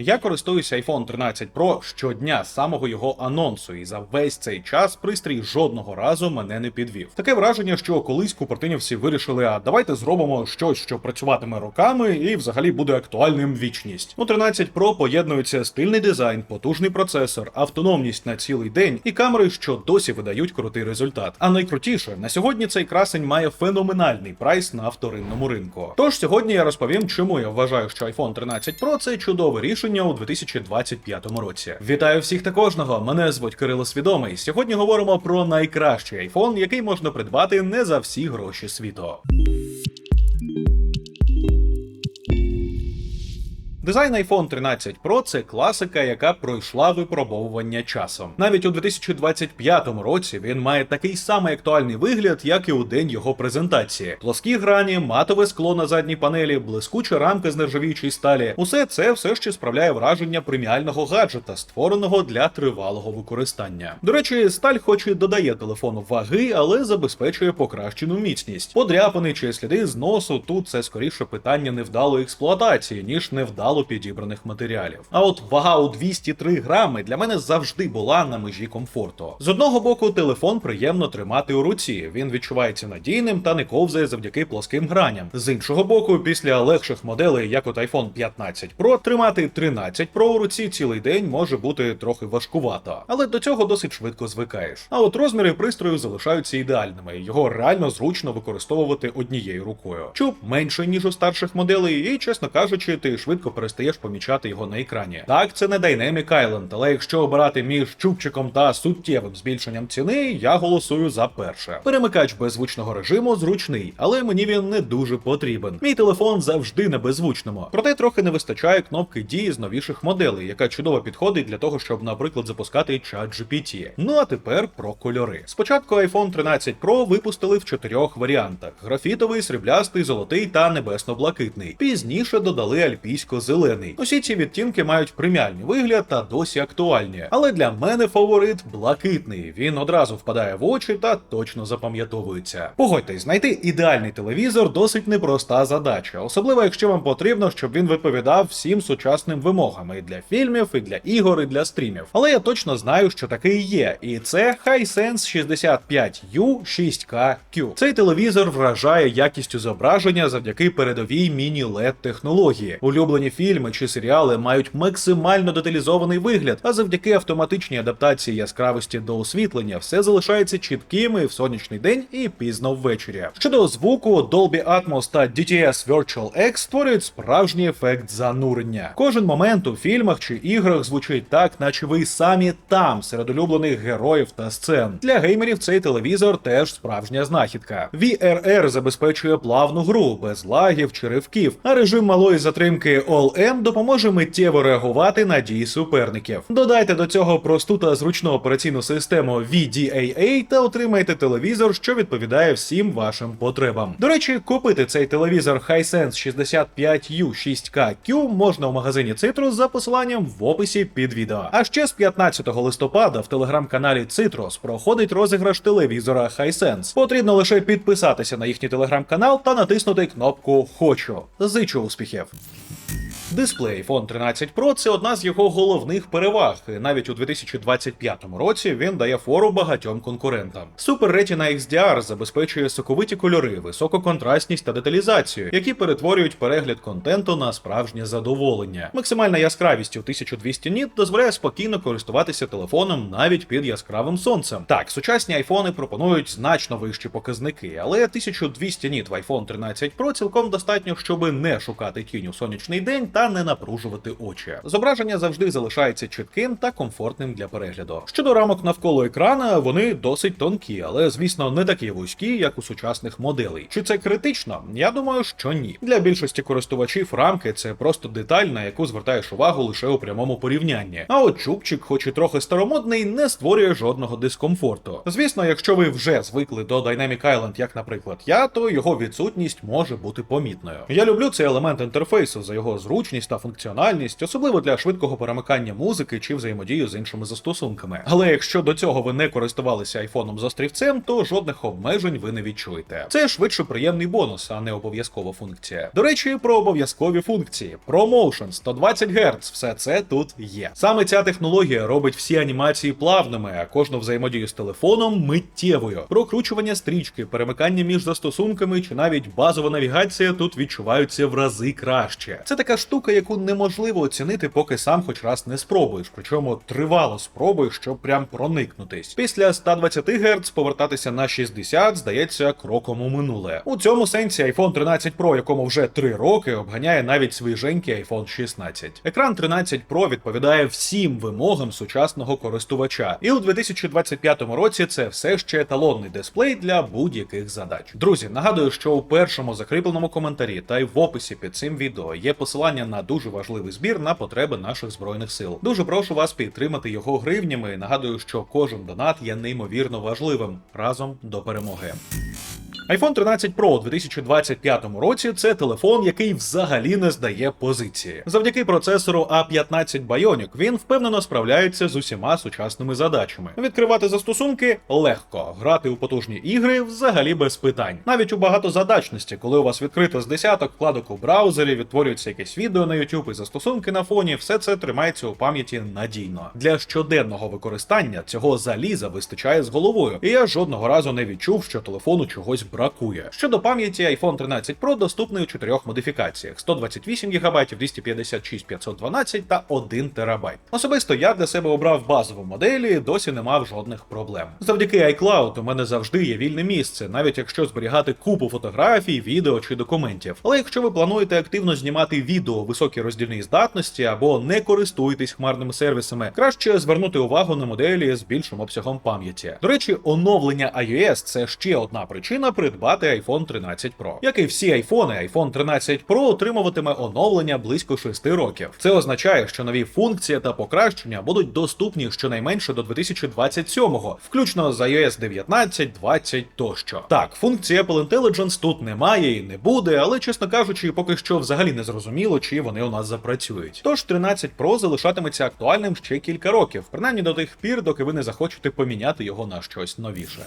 Я користуюся iPhone 13 Pro щодня з самого його анонсу, і за весь цей час пристрій жодного разу мене не підвів. Таке враження, що колись купертинівці вирішили, а давайте зробимо щось, що працюватиме роками і взагалі буде актуальним вічність. У 13 Pro поєднується стильний дизайн, потужний процесор, автономність на цілий день і камери, що досі видають крутий результат. А найкрутіше на сьогодні цей красень має феноменальний прайс на вторинному ринку. Тож сьогодні я розповім, чому я вважаю, що iPhone 13 Pro це чудове рішення у 2025 році. Вітаю всіх та кожного! Мене звуть Кирило Свідомий. Сьогодні говоримо про найкращий iPhone, який можна придбати не за всі гроші світу. Дизайн iPhone 13 Pro – це класика, яка пройшла випробовування часом. Навіть у 2025 році він має такий самий актуальний вигляд, як і у день його презентації: плоскі грані, матове скло на задній панелі, блискуча рамка з нержавіючої сталі. Усе це все ще справляє враження преміального гаджета, створеного для тривалого використання. До речі, сталь, хоч і додає телефону ваги, але забезпечує покращену міцність. Подряпини чи сліди зносу тут це скоріше питання невдалої експлуатації, ніж невдало підібраних матеріалів. А от вага у 203 грами для мене завжди була на межі комфорту. З одного боку, телефон приємно тримати у руці. Він відчувається надійним та не ковзає завдяки плоским граням. З іншого боку, після легших моделей, як от iPhone 15 Pro, тримати 13 Pro у руці цілий день може бути трохи важкувато, але до цього досить швидко звикаєш. А от розміри пристрою залишаються ідеальними. Його реально зручно використовувати однією рукою. Чуб менше ніж у старших моделей, і чесно кажучи, ти швидко перестаєш помічати його на екрані. Так, це не Dynamic Island, але якщо обирати між чубчиком та суттєвим збільшенням ціни, я голосую за перше. Перемикач беззвучного режиму зручний, але мені він не дуже потрібен. Мій телефон завжди на беззвучному. Проте трохи не вистачає кнопки дії з новіших моделей, яка чудово підходить для того, щоб, наприклад, запускати чат GPT. Ну а тепер про кольори. Спочатку iPhone 13 Pro випустили в чотирьох варіантах: графітовий, сріблястий, золотий та небесно-блакитний. Пізніше додали альпійсько-зелений. Усі ці відтінки мають преміальний вигляд та досі актуальні. Але для мене фаворит блакитний. Він одразу впадає в очі та точно запам'ятовується. Погодьтесь, знайти ідеальний телевізор досить непроста задача, особливо якщо вам потрібно, щоб він відповідав всім сучасним вимогам і для фільмів, і для ігор, і для стрімів. Але я точно знаю, що такий є, і це Hisense 65U 6K-Q. Цей телевізор вражає якістю зображення завдяки передовій міні-LED технології. Улюблені фільми чи серіали мають максимально деталізований вигляд, а завдяки автоматичній адаптації яскравості до освітлення все залишається чітким і в сонячний день і пізно ввечері. Щодо звуку, Dolby Atmos та DTS Virtual X створюють справжній ефект занурення. Кожен момент у фільмах чи іграх звучить так, наче ви самі там, серед улюблених героїв та сцен. Для геймерів цей телевізор теж справжня знахідка. VRR забезпечує плавну гру без лагів чи ривків, а режим малої затримки All-M допоможе миттєво реагувати на дії суперників. Додайте до цього просту та зручну операційну систему VDAA та отримайте телевізор, що відповідає всім вашим потребам. До речі, купити цей телевізор Hisense 65U 6K-Q можна у магазині Citrus за посиланням в описі під відео. А ще з 15 листопада в телеграм-каналі Citrus проходить розіграш телевізора Hisense. Потрібно лише підписатися на їхній телеграм-канал та натиснути кнопку Хочу. Зичу успіхів. Дисплей iPhone 13 Pro це одна з його головних переваг. Навіть у 2025 році він дає фору багатьом конкурентам. Super Retina XDR забезпечує соковиті кольори, високу контрастність та деталізацію, які перетворюють перегляд контенту на справжнє задоволення. Максимальна яскравість у 1200 ніт дозволяє спокійно користуватися телефоном навіть під яскравим сонцем. Так, сучасні айфони пропонують значно вищі показники, але 1200 ніт в iPhone 13 Pro цілком достатньо, щоб не шукати тінь у сонячний день та не напружувати очі. Зображення завжди залишається чітким та комфортним для перегляду. Щодо рамок навколо екрана, вони досить тонкі, але звісно не такі вузькі, як у сучасних моделей. Чи це критично? Я думаю, що ні. Для більшості користувачів рамки це просто деталь, на яку звертаєш увагу лише у прямому порівнянні. А от чубчик, хоч і трохи старомодний, не створює жодного дискомфорту. Звісно, якщо ви вже звикли до Dynamic Island, як, наприклад, я, то його відсутність може бути помітною. Я люблю цей елемент інтерфейсу за його зручність зручність та функціональність, особливо для швидкого перемикання музики чи взаємодію з іншими застосунками. Але якщо до цього ви не користувалися айфоном з острівцем, то жодних обмежень ви не відчуєте. Це швидше приємний бонус, а не обов'язкова функція. До речі, про обов'язкові функції. ProMotion 120 Гц, все це тут є. Саме ця технологія робить всі анімації плавними, а кожну взаємодію з телефоном миттєвою. Прокручування стрічки, перемикання між застосунками чи навіть базова навігація тут відчуваються в рази краще. Це така штука, яку неможливо оцінити, поки сам хоч раз не спробуєш. Причому тривало спробуєш, щоб прям проникнутись. Після 120 Гц повертатися на 60 здається кроком у минуле. У цьому сенсі iPhone 13 Pro, якому вже 3 роки, обганяє навіть свіженький iPhone 16. Екран 13 Pro відповідає всім вимогам сучасного користувача, і у 2025 році це все ще еталонний дисплей для будь-яких задач. Друзі, нагадую, що у першому закріпленому коментарі та й в описі під цим відео є посилання на дуже важливий збір на потреби наших збройних сил. Дуже прошу вас підтримати його гривнями. Нагадую, що кожен донат є неймовірно важливим разом до перемоги. iPhone 13 Pro у 2025 році це телефон, який взагалі не здає позиції. Завдяки процесору A15 Bionic він впевнено справляється з усіма сучасними задачами. Відкривати застосунки легко, грати у потужні ігри взагалі без питань. Навіть у багатозадачності, коли у вас відкрито з десяток вкладок у браузері, відтворюється якесь відео на YouTube і застосунки на фоні, все це тримається у пам'яті надійно. Для щоденного використання цього заліза вистачає з головою, і я жодного разу не відчув, що телефону чогось бракує. Щодо пам'яті, iPhone 13 Pro доступний у чотирьох модифікаціях: 128 ГБ, 256, 512 та 1 ТБ. Особисто я для себе обрав базову модель і досі не мав жодних проблем. Завдяки iCloud у мене завжди є вільне місце, навіть якщо зберігати купу фотографій, відео чи документів. Але якщо ви плануєте активно знімати відео високій роздільній здатності або не користуєтесь хмарними сервісами, краще звернути увагу на моделі з більшим обсягом пам'яті. До речі, оновлення iOS це ще одна причина придбати iPhone 13 Pro. Як і всі айфони, iPhone 13 Pro отримуватиме оновлення близько 6 років. Це означає, що нові функції та покращення будуть доступні щонайменше до 2027-го, включно з iOS 19, 20 тощо. Так, функції Apple Intelligence тут немає і не буде, але чесно кажучи, поки що взагалі не зрозуміло, чи вони у нас запрацюють. Тож 13 Pro залишатиметься актуальним ще кілька років, принаймні до тих пір, доки ви не захочете поміняти його на щось новіше.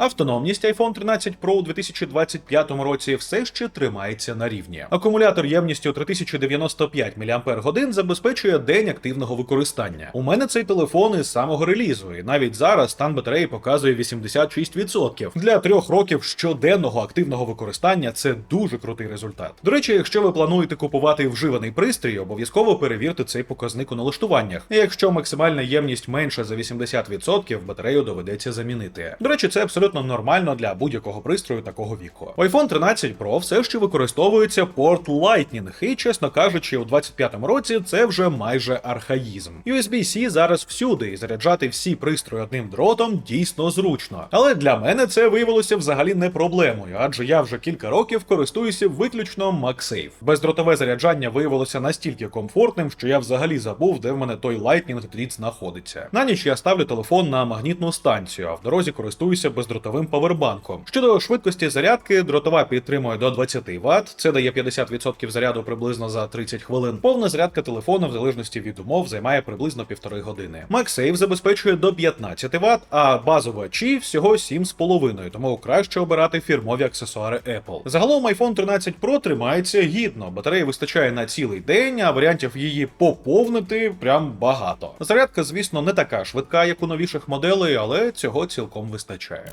Автономність iPhone 13 Pro у 2025 році все ще тримається на рівні. Акумулятор ємністю 3095 мАч забезпечує день активного використання. У мене цей телефон із самого релізу, і навіть зараз стан батареї показує 86%. Для трьох років щоденного активного використання це дуже крутий результат. До речі, якщо ви плануєте купувати вживаний пристрій, обов'язково перевірте цей показник у налаштуваннях. Якщо максимальна ємність менша за 80%, батарею доведеться замінити. До речі, це абсолютно нормально для будь-якого пристрою такого віку. IPhone 13 Pro все ще використовується порт Lightning, і, чесно кажучи, у 25-му році це вже майже архаїзм. USB-C зараз всюди, і заряджати всі пристрої одним дротом дійсно зручно. Але для мене це виявилося взагалі не проблемою, адже я вже кілька років користуюся виключно MagSafe. Бездротове заряджання виявилося настільки комфортним, що я взагалі забув, де в мене той Lightning дріт знаходиться. На ніч я ставлю телефон на магнітну станцію, а в дорозі користуюся бездротовим павербанком. Щодо швидкості зарядки, дротова підтримує до 20 Вт, це дає 50% заряду приблизно за 30 хвилин. Повна зарядка телефону, в залежності від умов, займає приблизно півтори години. MagSafe забезпечує до 15 Вт, а базова Qi всього 7,5, тому краще обирати фірмові аксесуари Apple. Загалом iPhone 13 Pro тримається гідно. Батареї вистачає на цілий день, а варіантів її поповнити прям багато. Зарядка, звісно, не така швидка, як у новіших моделей, але цього цілком вистачає.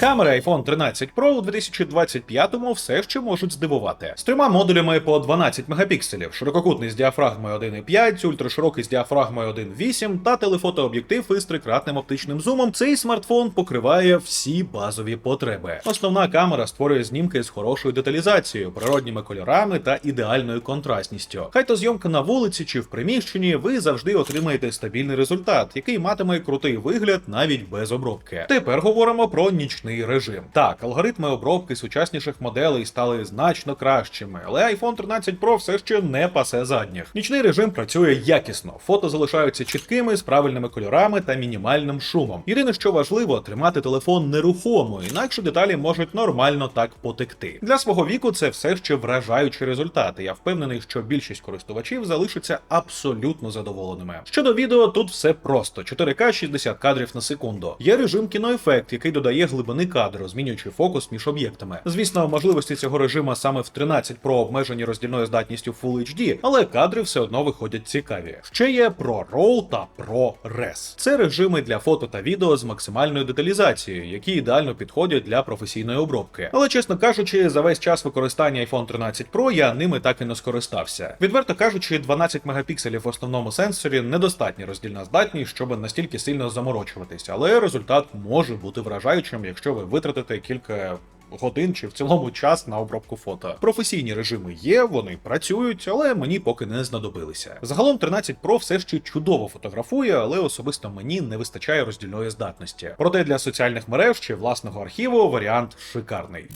Камери iPhone 13 Pro у 2025-му все ще можуть здивувати. З трьома модулями по 12 мегапікселів, ширококутний з діафрагмою 1,5, ультраширокий з діафрагмою 1,8 та телефотооб'єктив із трикратним оптичним зумом. Цей смартфон покриває всі базові потреби. Основна камера створює знімки з хорошою деталізацією, природніми кольорами та ідеальною контрастністю. Хай то зйомка на вулиці чи в приміщенні, ви завжди отримаєте стабільний результат, який матиме крутий вигляд навіть без обробки. Тепер говоримо про нічний нічний режим. Так, алгоритми обробки сучасніших моделей стали значно кращими, але iPhone 13 Pro все ще не пасе задніх. Нічний режим працює якісно, фото залишаються чіткими з правильними кольорами та мінімальним шумом. Єдине, що важливо, тримати телефон нерухомо, інакше деталі можуть нормально так потекти. Для свого віку це все ще вражаючі результати. Я впевнений, що більшість користувачів залишаться абсолютно задоволеними. Щодо відео, тут все просто: 4К 60 кадрів на секунду. Є режим кіноефект, який додає глибини кадру, змінюючи фокус між об'єктами. Звісно, можливості цього режиму саме в 13 Pro обмежені роздільною здатністю Full HD, але кадри все одно виходять цікаві. Ще є Pro RAW та Pro Res. Це режими для фото та відео з максимальною деталізацією, які ідеально підходять для професійної обробки. Але чесно кажучи, за весь час використання iPhone 13 Pro я ними так і не скористався. Відверто кажучи, 12 мегапікселів в основному сенсорі недостатня роздільна здатність, щоб настільки сильно заморочуватися, але результат може бути вражаючим, якщо ви витратите кілька. Годин чи в цілому час на обробку фото. Професійні режими є, вони працюють, але мені поки не знадобилися. Загалом 13 Pro все ще чудово фотографує, але особисто мені не вистачає роздільної здатності. Проте для соціальних мереж чи власного архіву варіант шикарний.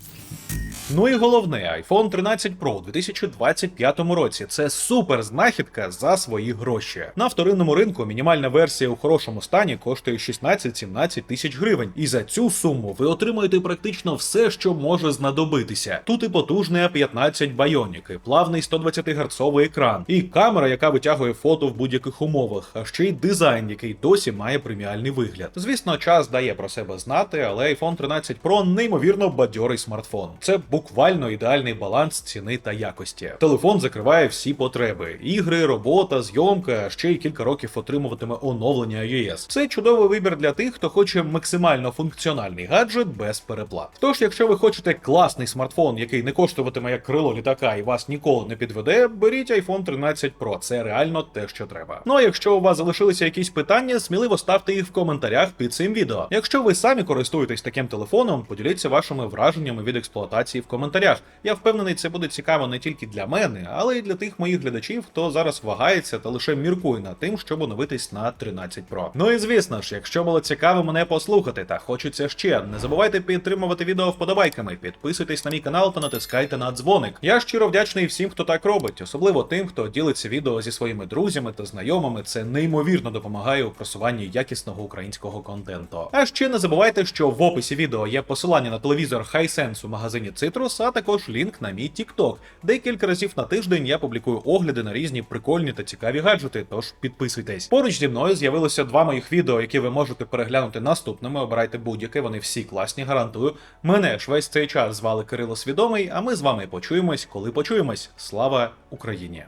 Ну і головне, iPhone 13 Pro у 2025 році це супер знахідка за свої гроші. На вторинному ринку мінімальна версія у хорошому стані коштує 16-17 тисяч гривень, і за цю суму ви отримаєте практично все, що може знадобитися. Тут і потужний A15 Bionic, і плавний 120 герцовий екран, і камера, яка витягує фото в будь-яких умовах, а ще й дизайн, який досі має преміальний вигляд. Звісно, час дає про себе знати, але iPhone 13 Pro неймовірно бадьорий смартфон. Це буквально ідеальний баланс ціни та якості. Телефон закриває всі потреби: ігри, робота, зйомка, ще й кілька років отримуватиме оновлення iOS. Це чудовий вибір для тих, хто хоче максимально функціональний гаджет без переплат. Тож, якщо ви хочете класний смартфон, який не коштуватиме як крило літака і вас ніколи не підведе, беріть iPhone 13 Pro. Це реально те, що треба. Ну а якщо у вас залишилися якісь питання, сміливо ставте їх в коментарях під цим відео. Якщо ви самі користуєтесь таким телефоном, поділіться вашими враженнями від експлуатації в коментарях. Я впевнений, це буде цікаво не тільки для мене, але й для тих моїх глядачів, хто зараз вагається та лише міркує над тим, щоб оновитись на 13 Pro. Ну і звісно ж, якщо було цікаво мене послухати та хочеться ще, не забувайте підтримувати відео вподобайками, підписуйтесь на мій канал та натискайте на дзвоник. Я щиро вдячний всім, хто так робить, особливо тим, хто ділиться відео зі своїми друзями та знайомими. Це неймовірно допомагає у просуванні якісного українського контенту. А ще не забувайте, що в описі відео є посилання на телевізор Hisense у магазині Citrus, а також лінк на мій TikTok, де кілька разів на тиждень я публікую огляди на різні прикольні та цікаві гаджети. Тож підписуйтесь. Поруч зі мною з'явилося два моїх відео, які ви можете переглянути наступними. Обирайте будь-яке, вони всі класні, гарантую. Мене ж весь цей час звали Кирило Свідомий, а ми з вами почуємось, коли почуємось. Слава Україні!